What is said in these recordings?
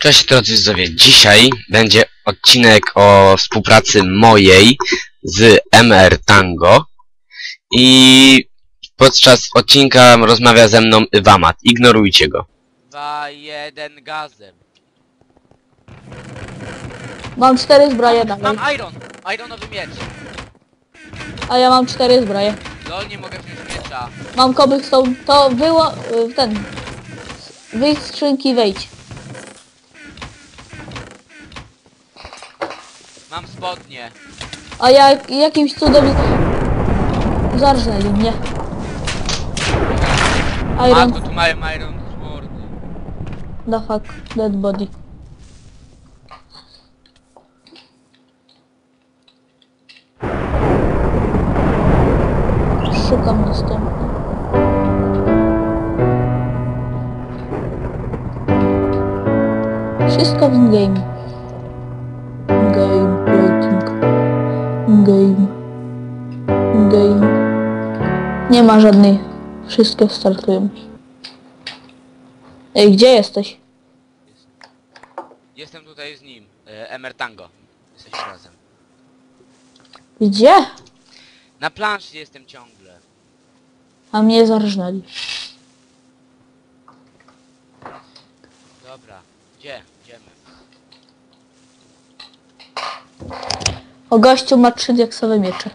Cześć drodzy widzowie, dzisiaj będzie odcinek o współpracy mojej z MR Tango i podczas odcinka rozmawia ze mną Wamat, ignorujcie go. 2, 1 gazem. Mam cztery zbroje dalej. Mam iron! Ironowy miecz. A ja mam cztery zbroje. Lol, nie mogę wziąć miecza. Mam cobblestone. To było... y, ten... Wyjdź z skrzynki, wejdź. Mam spodnie. A ja jakimś cudem... Zarżnęli mnie. Iron... Matko, tu mają iron sword. The fuck. Dead body. Szukam następny. Wszystko w. Game Game. Game. Nie ma żadnej. Wszystkie startują. Ej, gdzie jesteś? Jestem tutaj z nim. E, Emer Tango. Jesteśmy razem. Gdzie? Na planszy jestem ciągle. A mnie zarżnęli. Dobra. Gdzie? Idziemy. O gościu ma trzy diaksowe miecze.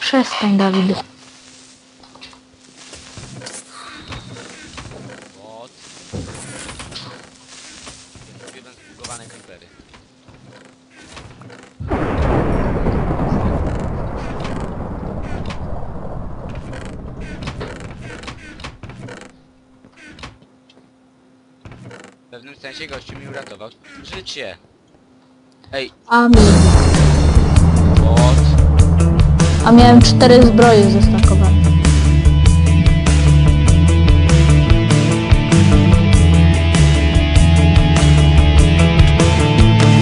Przestań, Dawid. What? Jeden zbugowane creepery. W pewnym sensie gościu mi uratował życie. Ej, Amin. what? A miałem cztery zbroje zestakowane.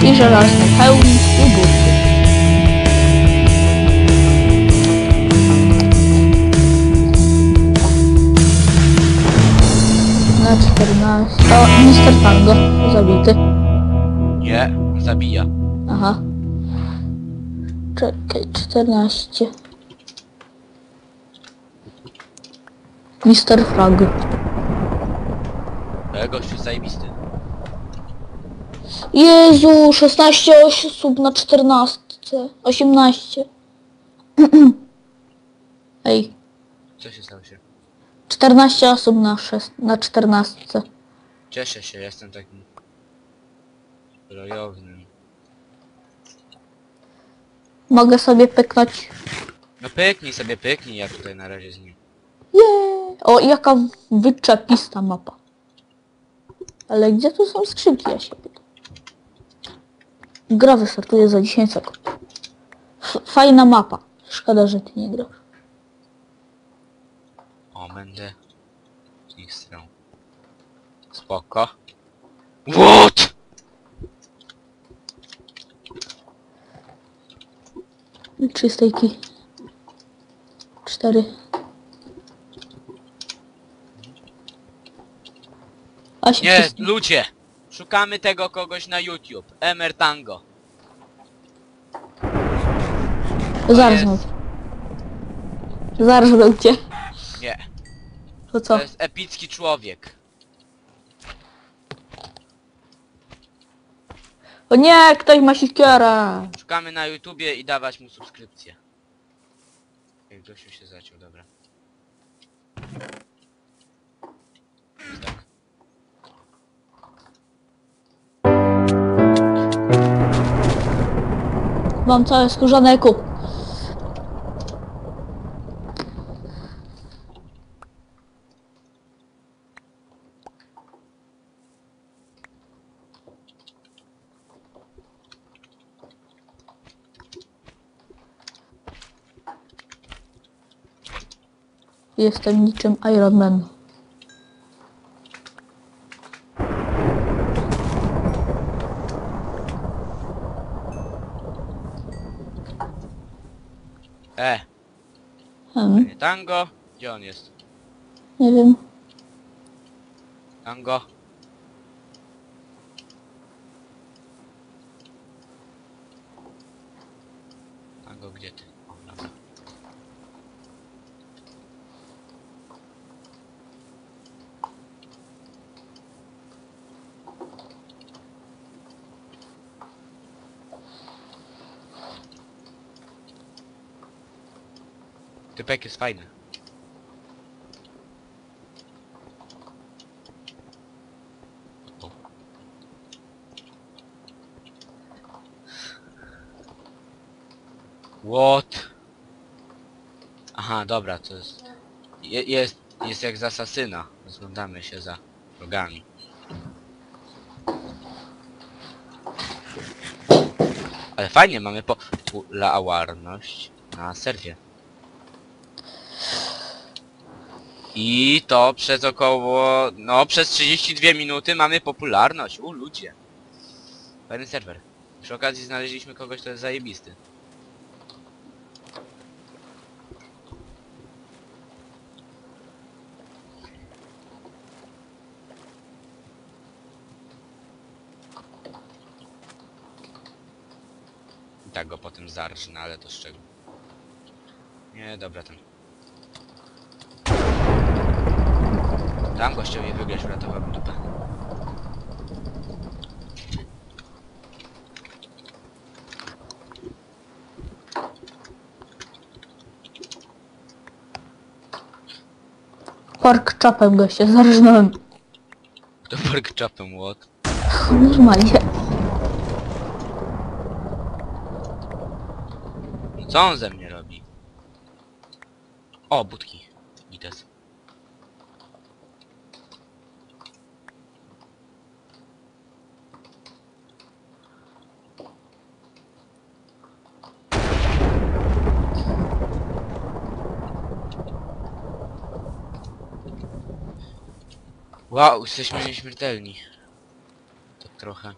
I żelazny hełm 14. O, Mister Tango. Zabity. Nie, zabija. Aha. Czekaj, 14. Mister Frog. E, gościu zajebisty. Jezu, 16 osób na 14. 18. Ej, Co się stało się? 14 osób na, 6, na 14. Cieszę się, jestem takim rojownym. Mogę sobie pyknąć. No pyknij sobie, pyknij, ja tutaj na razie z nim. Jeee. O, jaka wyczepista mapa. Ale gdzie tu są skrzynki, ja się pytam. Gra wystartuje za 10 sekund. F fajna mapa. Szkoda, że ty nie grasz. O, będę z nich strał. Spoko. What? Trzy stejki. Cztery. A się Nie, wcisnę. ludzie! Szukamy tego kogoś na YouTube. Emer Tango. Zarżnął. Zarżnął cię. Nie, To co? to jest epicki człowiek. O nie, ktoś ma siekierę. Szukamy na YouTubie i dawać mu subskrypcję. Jak gościu się zaciął, dobra. Tak. Mam całe skórzane kup. Jestem niczym Iron Man. E, Hmm, Tango, gdzie on jest? nie wiem. Tango. Tango, gdzie ty? Typek jest fajny. What? Aha, dobra, to jest... Je, jest, jest jak z asasyna. Rozglądamy się za rogami. Ale fajnie, mamy popularność na serwie. I to przez około... No, przez 32 minuty mamy popularność. U, ludzie. Fajny serwer. Przy okazji znaleźliśmy kogoś, kto jest zajebisty. I tak go potem zarżnę, ale to z czego? Nie, dobra, ten. Tam gościowi wygrać uratowałbym dupę. Pork chopem gościa zarżnąłem. To pork chopem, what? Normalnie. Co on ze mnie robi? O, budki. Wow, jesteśmy nieśmiertelni. Tak trochę.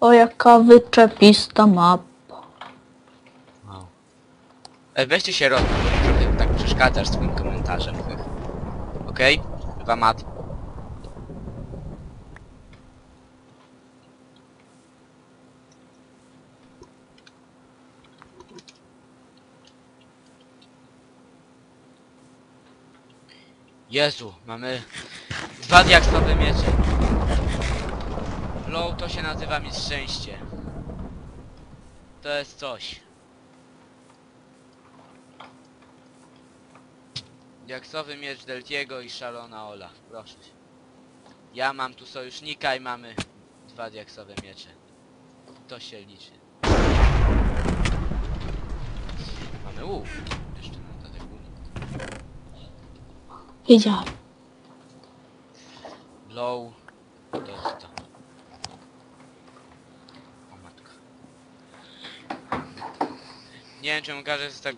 O, jaka wyczepista mapa. Wow. Ej, weźcie się mi trochę tak przeszkadzasz swoim komentarzem. Okej? Chyba mat. Jezu, mamy dwa diaksowe miecze. Low to się nazywa mi szczęście. To jest coś. Diaksowy miecz Deltiego i szalona Ola. Proszę. Ja mam tu sojusznika i mamy dwa diaksowe miecze. To się liczy. Mamy łuk. Jeszcze na dodatek łuk. Wiedziałem. Blow. To. O matka. Nie wiem czemu każdy jest tak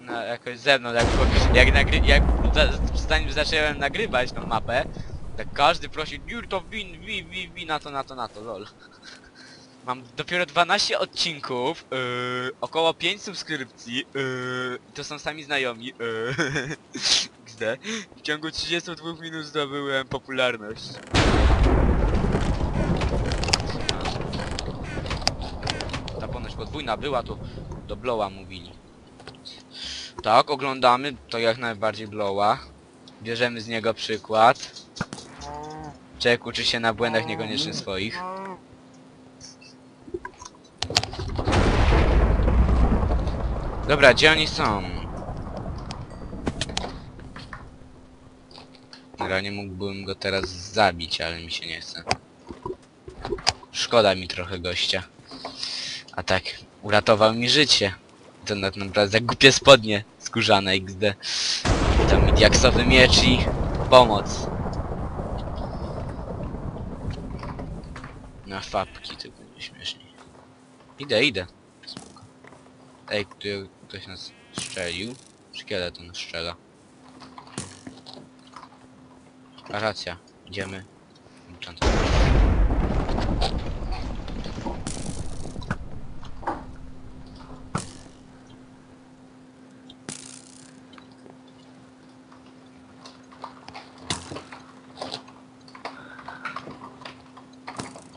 na, jakoś ze mną, jak, jak, nagry, jak za, zanim zacząłem nagrywać tą mapę, tak każdy prosi, Jur to win, win, win, win, na to, na to, na to, lol. Mam dopiero 12 odcinków, yy, około 5 subskrypcji, yy, to są sami znajomi, yy, W ciągu 32 minut zdobyłem popularność. Ta ponoć podwójna była, to do Blowa mówili. Tak, oglądamy to jak najbardziej Blowa. Bierzemy z niego przykład. Czek uczy się na błędach niekoniecznie swoich. Dobra, gdzie oni są? Realnie mógłbym go teraz zabić, ale mi się nie chce. Szkoda mi trochę gościa. A tak, uratował mi życie. To na naprawdę głupie spodnie skórzane XD. To mi diaksowy miecz i pomoc. Na fapki tylko nie śmiesznie. Idę, idę. Spoko. Ej, tu ktoś nas strzelił. Szkielet nas strzela. Racja, idziemy.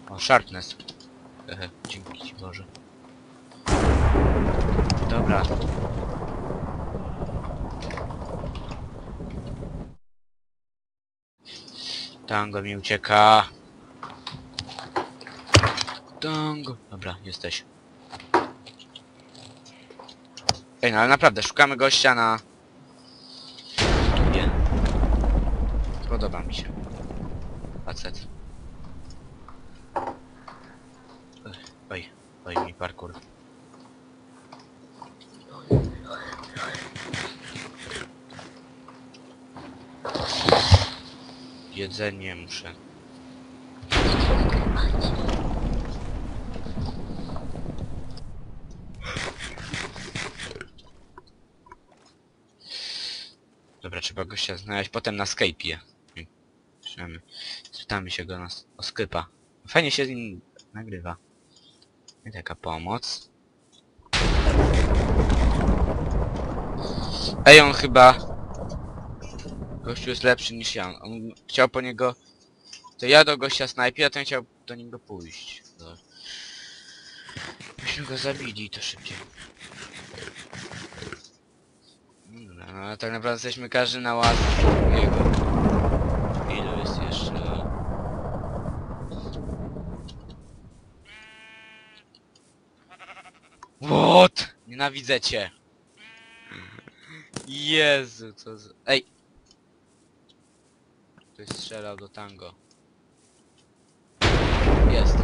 O, sharpness. Ehe, dzięki ci Boże. Dobra. Tango mi ucieka. Tango. Dobra, jesteś. Ej, no ale naprawdę, szukamy gościa na... Nie. Podoba mi się. Facet. Oj, oj mi parkour. Jedzenie muszę. Dobra, trzeba gościa znaleźć potem na Skype'ie. Piszemy. Spytamy się go na, o. Fajnie się z nim nagrywa. I taka pomoc. Ej, on chyba... Gościu jest lepszy niż ja. On chciał po niego... To ja do gościa snajpie, a ten chciał do niego pójść. No. Myśmy go zabili to szybciej. No ale tak naprawdę jesteśmy każdy na łasce jego. Ilu jest jeszcze? What? Nienawidzę cię. Jezu, co za... Ej! Strzelał do tango. Jest.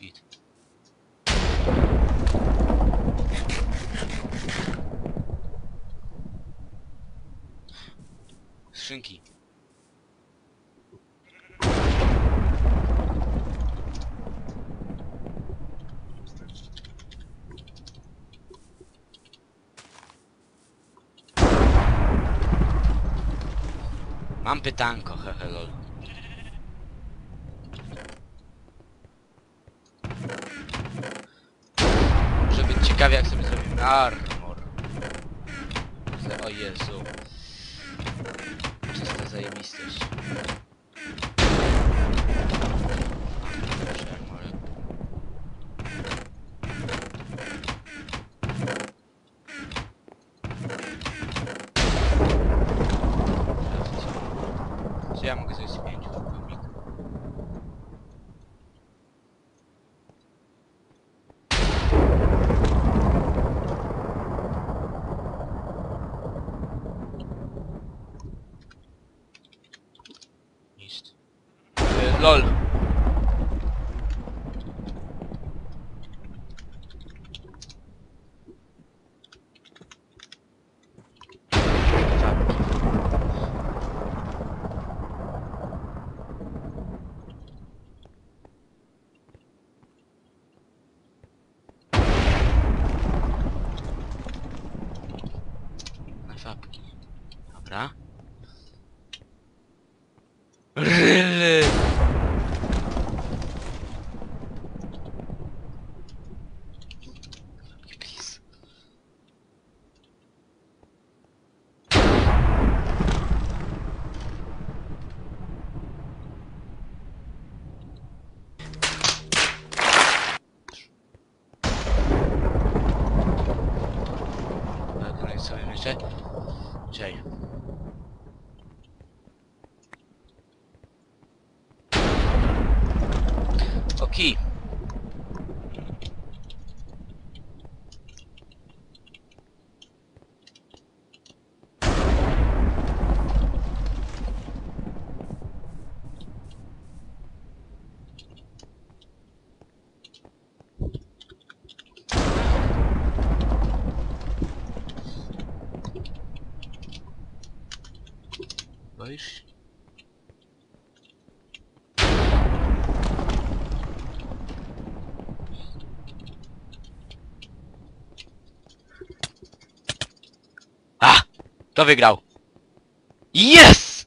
Git. Skrzynki. Mam pytanko, hehe lol. Może być ciekawie jak sobie zrobimy armor. O Jezu. Czysta zajebistość. LOL. Tak. Na fabki. Dobra. Really? Please. Wykonaj sobie myślę. Czekaj. Okej. Się? A! Kto wygrał? Yes!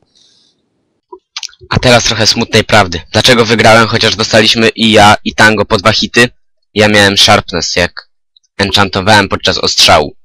A teraz trochę smutnej prawdy. Dlaczego wygrałem, chociaż dostaliśmy i ja, i Tango po dwa hity? Ja miałem sharpness, jak enchantowałem podczas ostrzału.